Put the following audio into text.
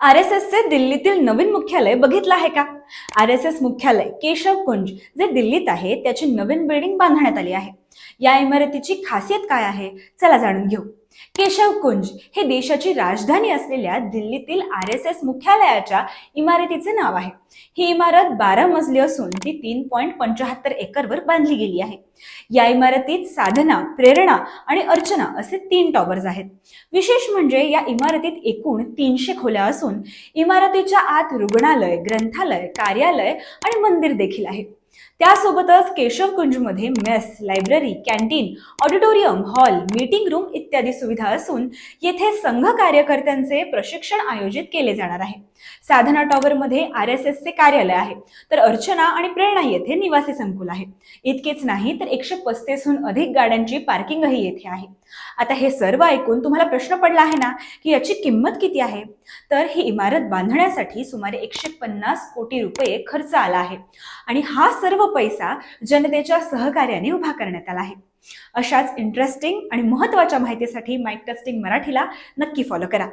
R S एसचे दिल्लीतील नवीन मुख्यालय बघितलं आहे का? आर एस एस मुख्यालय केशव कुंज जे दिल्लीत आहे त्याची नवीन बिल्डिंग बांधण्यात आली आहे. या इमारतीची खासियत काय आहे? चला जाणून घेऊ. केशव कुंज हे देशाची राजधानी असलेल्या दिल्लीतील आर एस एस मुख्यालयाच्या इमारतीचे नाव आहे. ही इमारत बारा मजली असून ती तीन पॉईंट पंचाहत्तर एकरवर बांधली गेली आहे. या इमारतीत साधना प्रेरणा आणि अर्चना असे तीन टॉवर्स आहेत. विशेष म्हणजे या इमारतीत एकूण तीनशे खोल्या असून इमारतीच्या आत रुग्णालय ग्रंथालय कार्यालय आणि मंदिर देखील आहे. त्यासोबतच Keshav कुंजमध्ये mess library canteen auditorium hall meeting room इत्यादी सुविधा असून येथे संघ कार्यकर्त्यांचे प्रशिक्षण आयोजित केले जाणार आहे. साधना टॉवरमध्ये आर एस एसचे कार्यालय आहे तर अर्चना आणि प्रेरणा येथे निवासी संकुल आहे. इतकेच नाही तर एकशे पस्तीसहून अधिक गाड्यांची पार्किंगही येथे आहे. आता हे सर्व ऐकून तुम्हाला प्रश्न पडला आहे ना की याची किंमत किती आहे? तर ही इमारत बांधण्यासाठी सुमारे एकशे पन्नास कोटी रुपये खर्च आला आहे. आणि हा सर्व पैसा जनतेच्या सहकार्याने उभा करण्यात आला आहे. अशाच इंटरेस्टिंग आणि महत्त्वाच्या माहितीसाठी माईक टेस्टिंग मराठीला नक्की फॉलो करा.